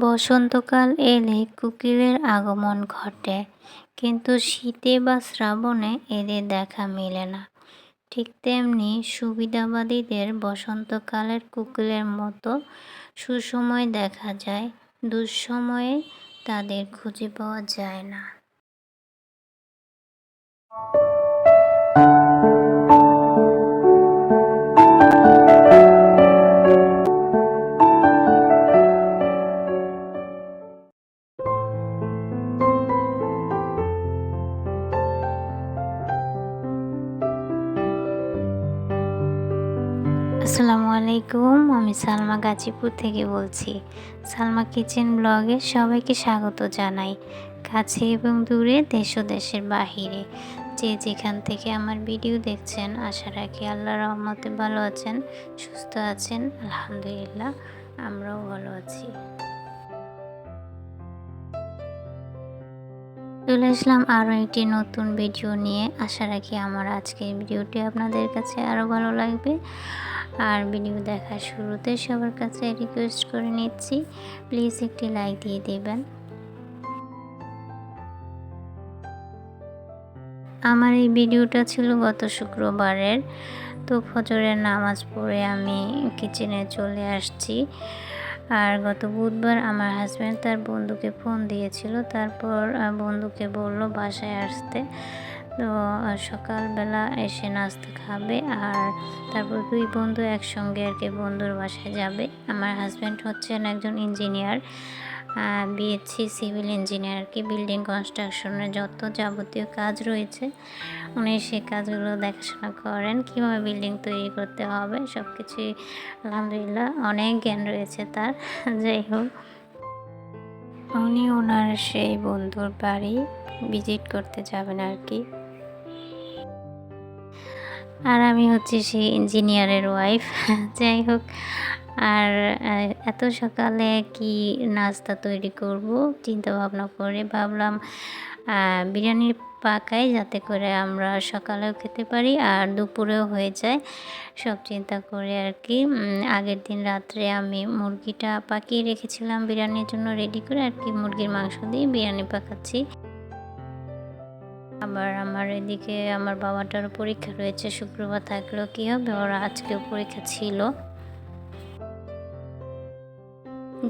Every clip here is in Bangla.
বসন্তকাল এলে কোকিলের আগমন ঘটে, কিন্তু শীতে বা শ্রাবণে এদের দেখা মেলে না। ঠিক তেমনি সুবিধাবাদীদের বসন্তকালের কোকিলের মতো সুসময় দেখা যায়, দুঃসময়ে তাদের খুঁজে পাওয়া যায় না। আসসালামু আলাইকুম, আমি সালমা গাজীপুর থেকে বলছি। সালমা কিচেন ব্লগে সবাইকে স্বাগত জানাই। কাছে এবং দূরে, দেশ ও দেশের বাহিরে। যে যেখান থেকে আমার ভিডিও দেখছেন, আশা রাখি আল্লাহ রহমতে ভালো আছেন, সুস্থ আছেন, আলহামদুলিল্লাহ, আমরাও ভালো আছি। চলে আসলাম আরও একটি নতুন ভিডিও নিয়ে। আশা রাখি আমার আজকের ভিডিওটি আপনাদের কাছে আরও ভালো লাগবে। আর ভিডিও দেখার শুরুতে সবার কাছে রিকোয়েস্ট করে নিচ্ছি প্লিজ একটি লাইক দিয়ে দেবেন। আমার এই ভিডিওটা ছিল গত শুক্রবারের, তো ফজরের নামাজ পড়ে আমি কিচেনে চলে আসছি। আর গত বুধবার আমার হাজব্যান্ড তার বন্ধুকে ফোন দিয়েছিল। তারপর বন্ধুকে বলল বাসায় আসতে। তো সকালবেলা এসে নাস্তা খাবে আর তারপর দুই বন্ধু একসঙ্গে আর কি বন্ধুর বাসায় যাবে। আমার হাজব্যান্ড হচ্ছেন একজন ইঞ্জিনিয়ার বিএসসি সিভিল ইঞ্জিনিয়ার কি বিল্ডিং কনস্ট্রাকশনের যত যাবতীয় কাজ রয়েছে, উনি সে কাজগুলো দেখাশোনা করেন, কীভাবে বিল্ডিং তৈরি করতে হবে সব কিছুই আলহামদুলিল্লাহ অনেক জ্ঞান রয়েছে তার, যাই হোক। উনি ওনার সেই বন্ধুর বাড়ি ভিজিট করতে যাবেন আর কি। আর আমি হচ্ছি সেই ইঞ্জিনিয়ারের ওয়াইফ যাই হোক, আর এত সকালে কি নাস্তা তৈরি করব? চিন্তা ভাবনা করে ভাবলাম বিরিয়ানি পাকাই যাতে করে আমরা সকালেও খেতে পারি আর দুপুরেও হয়ে যায়। সব চিন্তা করে আর কি আগের দিন রাত্রে আমি মুরগিটা পাকিয়ে রেখেছিলাম বিরিয়ানির জন্য রেডি করে, আর কি মুরগির মাংস দিয়ে বিরিয়ানি পাকাচ্ছি। আবার আমার এদিকে আমার বাবাটারও পরীক্ষা রয়েছে, শুক্রবার থাকলেও কী হবে? ওরা আজকেও পরীক্ষা ছিল।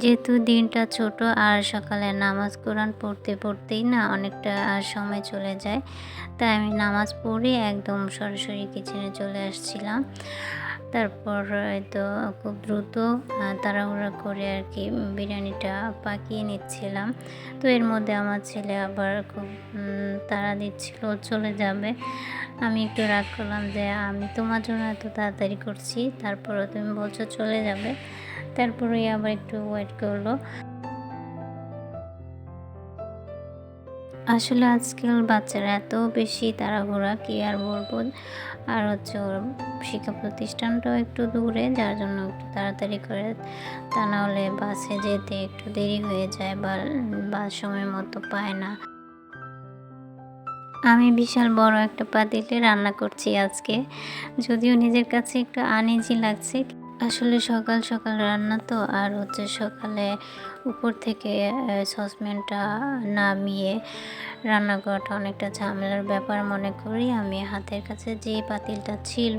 যেহেতু দিনটা ছোট আর সকালে নামাজ কোরআন পড়তে পড়তেই না অনেকটা সময় চলে যায়, তাই আমি নামাজ পড়ে একদম সরাসরি কিচেনে চলে আসছিলাম। তারপর হয়তো খুব দ্রুত তাড়াহুড়া করে আর কি বিরিয়ানিটা পাকিয়ে নিচ্ছিলাম। তো এর মধ্যে আমার ছেলে আবার খুব তাড়া দিচ্ছিল, চলে যাবে। আমি একটু রাগ করলাম যে, আমি তোমার জন্য এত তাড়াতাড়ি করছি, তারপরও তুমি বলছো চলে যাবে। তারপরেই আবার একটু ওয়েট করল। আসলে আজকাল বাচ্চারা এত বেশি তাড়াহুড়া কি আর বলব, আর হচ্ছে ওর শিক্ষা প্রতিষ্ঠানটাও একটু দূরে, যার জন্য একটু তাড়াতাড়ি করে তা নাহলে বাসে যেতে একটু দেরি হয়ে যায় বা বাস সময় মতো পায় না। আমি বিশাল বড় একটা পাতিলে রান্না করছি আজকে। যদিও নিজের কাছে একটু আনইজি লাগছে আসলে সকাল সকাল রান্না তো, আর হচ্ছে সকালে উপর থেকে সসপ্যানটা নামিয়ে রান্না করাটা অনেকটা ঝামেলার ব্যাপার মনে করি। আমি হাতের কাছে যে পাতিলটা ছিল,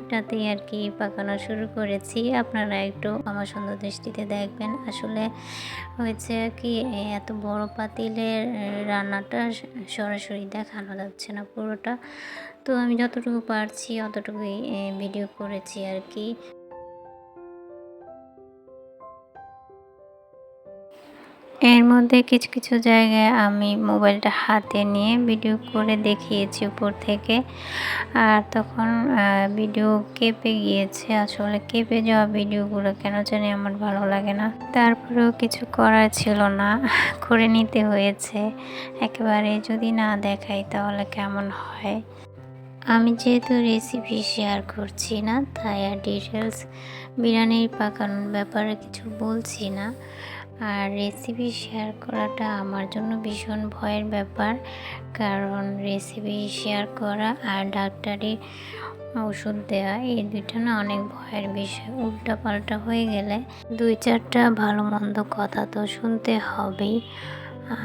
ওটাতেই আর কি পাকানো শুরু করেছি। আপনারা একটু আমার সুন্দর দৃষ্টিতে দেখবেন। আসলে হয়েছে কি এত বড় পাতিলের রান্নাটা সরাসরি দেখানো যাচ্ছে না পুরোটা। তো আমি যতটুকু পারছি, অতটুকুই ভিডিও করেছি আর কি। এর মধ্যে কিছু কিছু জায়গায় আমি মোবাইলটা হাতে নিয়ে ভিডিও করে দেখিয়েছি উপর থেকে। আর তখন ভিডিও কেঁপে গিয়েছে। আসলে কেঁপে যাওয়া ভিডিওগুলো কেন জানি আমার ভালো লাগে না। তারপরেও কিছু করার ছিল না। করে নিতে হয়েছে। একেবারে যদি না দেখাই তাহলে কেমন হয়? আমি যেহেতু রেসিপি শেয়ার করছি না, তাই আর ডিটেলস বিরিয়ানির পাকানোর ব্যাপারে কিছু বলছি না। আর রেসিপি শেয়ার করাটা আমার জন্য ভীষণ ভয়ের ব্যাপার। কারণ রেসিপি শেয়ার করা আর ডাক্তারি ওষুধ দেওয়া এই দুইটা না অনেক ভয়ের বিষয়। উল্টা পাল্টা হয়ে গেলে দুই চারটা ভালো মন্দ কথা তো শুনতে হবেই।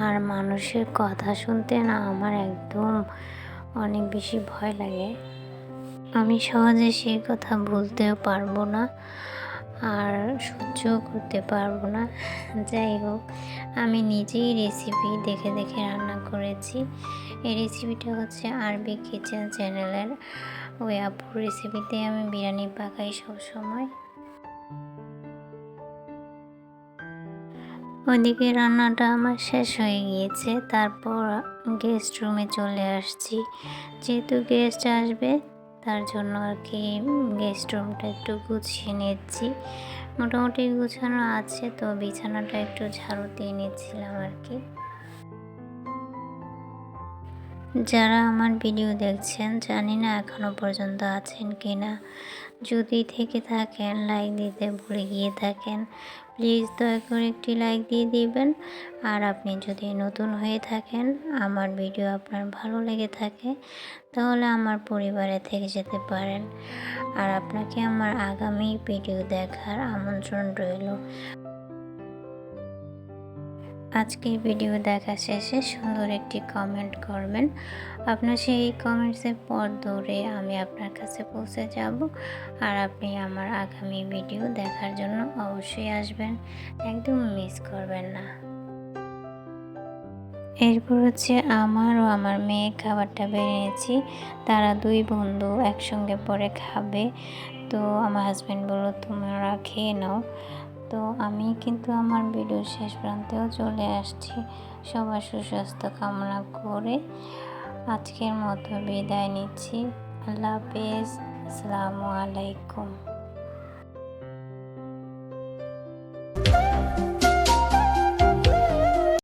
আর মানুষের কথা শুনতে না আমার একদম অনেক বেশি ভয় লাগে। আমি সহজে সেই কথা বলতেও পারব না। আর সহ্য করতে পারব না। যাই হোক, আমি নিজেই রেসিপি দেখে দেখে রান্না করেছি। এই রেসিপিটা হচ্ছে আরবি কিচেন চ্যানেলের ওই আপুর রেসিপিতে আমি বিরিয়ানি পাকাই সবসময়। ওদিকে রান্নাটা আমার শেষ হয়ে গিয়েছে, তারপর গেস্ট রুমে চলে আসছি। যেহেতু গেস্ট আসবে তার জন্য আর কি গেস্ট রুমটা একটু গুছিয়ে নিচ্ছি। মোটামুটি গুছানো আছে, তো বিছানাটা একটু ঝাড়ু দিয়ে নিচ্ছিলাম আর কি। যারা আমার ভিডিও দেখছেন, জানি না এখনও পর্যন্ত আছেন কি না যদি থেকে থাকেন লাইক দিতে ভুলে গিয়ে থাকেন প্লিজ দয়া করে একটি লাইক দিয়ে দিবেন। আর আপনি যদি নতুন হয়ে থাকেন, আমার ভিডিও আপনার ভালো লেগে থাকে তাহলে আমার পরিবারে থেকে যেতে পারেন। আর আপনাকে আমার আগামী ভিডিও দেখার আমন্ত্রণ রইল। আজকের ভিডিও দেখা শেষে সুন্দর একটি কমেন্ট করবেন। আপনার সেই কমেন্টসের পর ধরে আমি আপনার কাছে পৌঁছে যাব। আর আপনি আমার আগামী ভিডিও দেখার জন্য অবশ্যই আসবেন। একদম মিস করবেন না। এরপর হচ্ছে আমার ও আমার মেয়ে খাবারটা বেরিয়েছি তারা দুই বন্ধু একসঙ্গে পরে খাবে। তো আমার হাজব্যান্ড বলল তোমরা খেয়ে নাও। তো আমি কিন্তু আমার ভিডিও শেষ প্রান্তেও চলে আসছি। সবার সুস্বাস্থ্য কামনা করে আজকের মতো বিদায় নিচ্ছি। আল্লাহ হাফেজ। আসসালামু আলাইকুম।